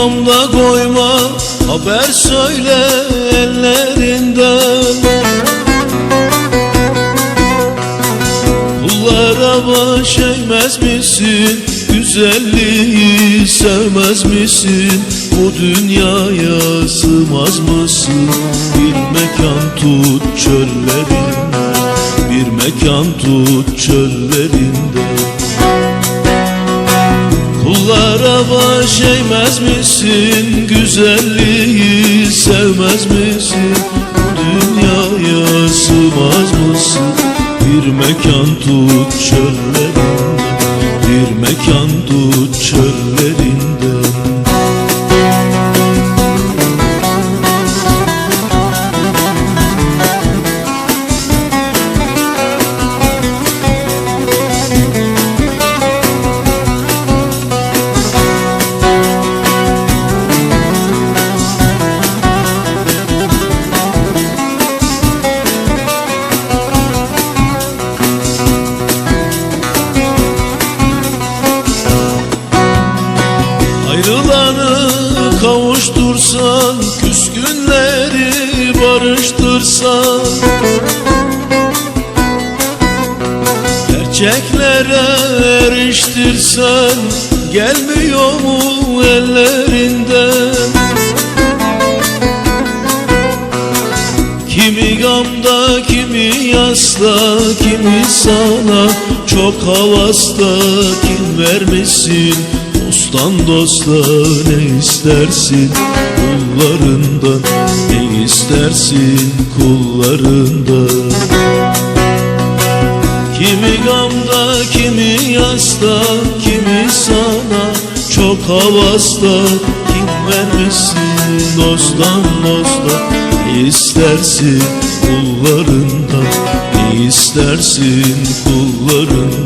Ardına koyma haber söyle ellerinden Kullara baş eğmez misin? Güzelliği sevmez misin? Bu dünyaya sığmaz mısın? Bir mekan tut çöllerinde Bir mekan tut çöllerinde Kullara baş eğmez misin? Güzelliği sevmez misin? Bu dünyaya sığmaz mısın? Bir mekan tut çöllerinde Bir mekan tut kavuştursan Küskünleri barıştırsan. Gerçeklere eriştirsen Gelmiyor mu ellerinden? Kimi gamda, kimi yasta, kimi sana Çok havasta, kim vermişsin Dosttan dosta ne istersin kullarından? Ne istersin kullarından? Kimi gamda, kimi yasta, kimi sana Çok havasta, kim vermişsin dosttan dosta? Ne istersin kullarından, ne istersin kullarından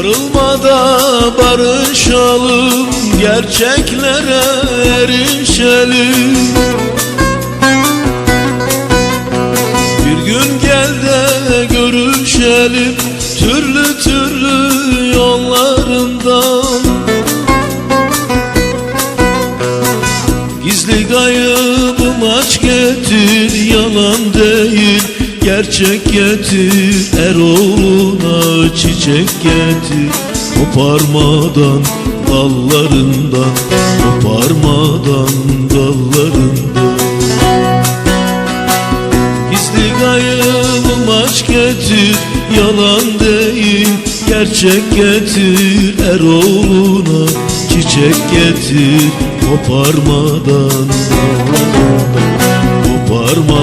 Darılmada barışalım Gerçeklere erişelim. Bir gün gel de görüşelim gerçek getir Eroğluna çiçek getir Koparmadan dallarından Koparmadan dallarından. Gizli kaybım aç getir Yalan değil. Gerçek getir Eroğluna çiçek getir Koparmadan dallarından Koparmadan